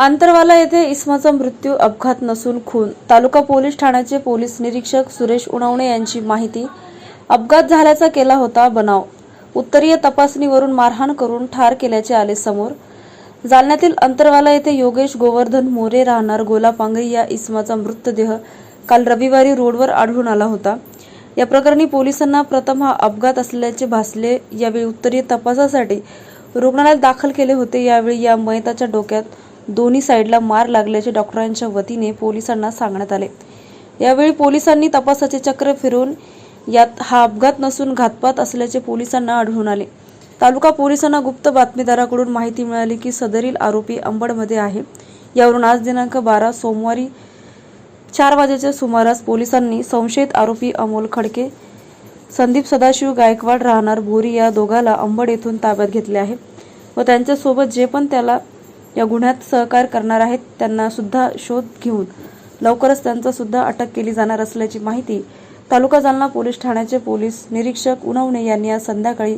आंतरवाला येथे इस्माचा मृत्यू अपघात नसून खून. तालुका पोलीस ठाण्याचे पोलीस निरीक्षक सुरेश उणवणे यांची माहिती. अपघात झाल्याचा केला होता बनाव. उत्तरीय तपासणीवरून मारहाण करून ठार केल्याचे आले समोर. जालन्यातील अंतरवाला येथे योगेश गोवर्धन मोरे राहणार गोलापांगरी या इस्माचा मृतदेह काल रविवारी रोडवर आढळून आला होता. या प्रकरणी पोलिसांना प्रथम हा अपघात असल्याचे भासले. यावेळी उत्तरीय तपासासाठी रुग्णालयात दाखल केले होते. यावेळी या मयताच्या डोक्यात दोन्ही साईडला मार लागल्याचे डॉक्टरांच्या वतीने पोलिसांना सांगण्यात आले. यावेळी पोलिसांनी तपासाचे चक्र फिरून यात हा अपघात नसून घातपात असल्याचे पोलिसांना आढळून आले. तालुका पोलिसांना गुप्त बातमीदाराकडून माहिती मिळाली की सदरील आरोपी अंबडमध्ये आहे. यावरून आज दिनांक बारा सोमवारी चार वाजेच्या सुमारास पोलिसांनी संशयित आरोपी अमोल खडके संदीप सदाशिव गायकवाड राहणार भोरी या दोघाला अंबड येथून ताब्यात घेतले आहे व त्यांच्यासोबत जे पण त्याला या गुन्ह्यात सहकार्य करणार आहेत त्यांना सुद्धा शोध घेऊन लवकरच त्यांचा सुद्धा अटक केली जाणार असल्याची माहिती तालुका जालना पोलीस ठाण्याचे पोलीस निरीक्षक उनवणे यांनी आज संध्याकाळी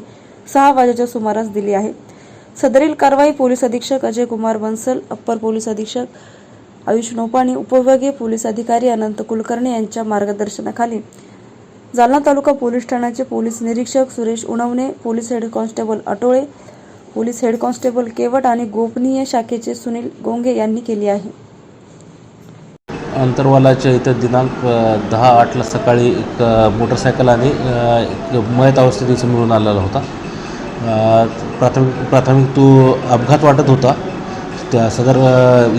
सहा वाजेच्या सुमारास दिली आहे. सदरील कारवाई पोलीस अधीक्षक अजय कुमार बन्सल अप्पर पोलीस अधीक्षक आयुष नोपाणी उपविभागीय पोलीस अधिकारी अनंत कुलकर्णी यांच्या मार्गदर्शनाखाली जालना तालुका पोलीस ठाण्याचे पोलीस निरीक्षक Suresh Unawane police head constable Atole police head constable Kewat आणि गोपनीय शाखेचे सुनील गोंगे यांनी केली आहे. अंतर्वालाच्या इथं दिनांक दहा आठला सकाळी एक मोटरसायकल आणि एक मयत अवस्थेत इथं मिळून आलेला होता. प्राथमिक प्राथमिक तो अपघात वाटत होता. त्या सदर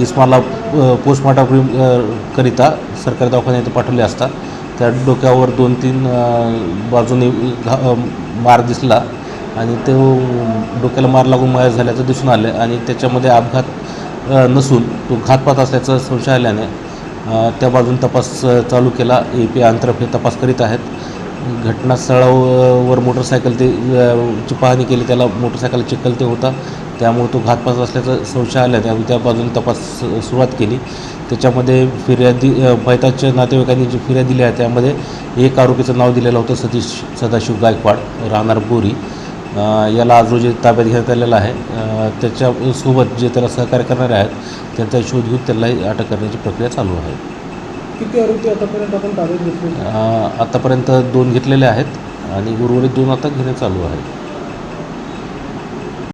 इस्माला पोस्टमॉर्टम करिता सरकारी दवाखान्यात पाठवले असता. त्या डोक्यावर दोन तीन बाजूने घा मार दिसला. आणि तो डोक्याला मार लागून मयत झाल्याचं दिसून आलं आणि त्याच्यामध्ये अपघात नसून तो घातपात असल्याचं संशय आल्याने त्या बाजून तपास चालू केला. ए पी आंतरफ हे तपास करीत आहेत. घटनास्थळावर मोटरसायकल ते ची पाहणी केली त्याला मोटरसायकल चिखल ते होता. त्यामुळे तो घातपात असल्याचं संशय आल्याने आम्ही त्या बाजून तपास सुरुवात केली. त्याच्यामध्ये फिर्यादी पैताच्या नातेवाईकांनी जी फिर्याद दिली आहे त्यामध्ये एक आरोपीचं नाव दिलेलं होतं सतीश सदाशिव गायकवाड राहणार बोरी. याला आज रोजी ताब्यात घेण्यात आलेला आहे त्याच्यासोबत जे त्याला सहकार्य करणारे आहेत त्यांचा शोध घेऊन त्यालाही अटक करण्याची प्रक्रिया चालू आहे. किती आरोपी आतापर्यंत आपण ताब्यात घेतले? आतापर्यंत दोन घेतलेले आहेत आणि उर्वरित दोन आता घेणे चालू आहे.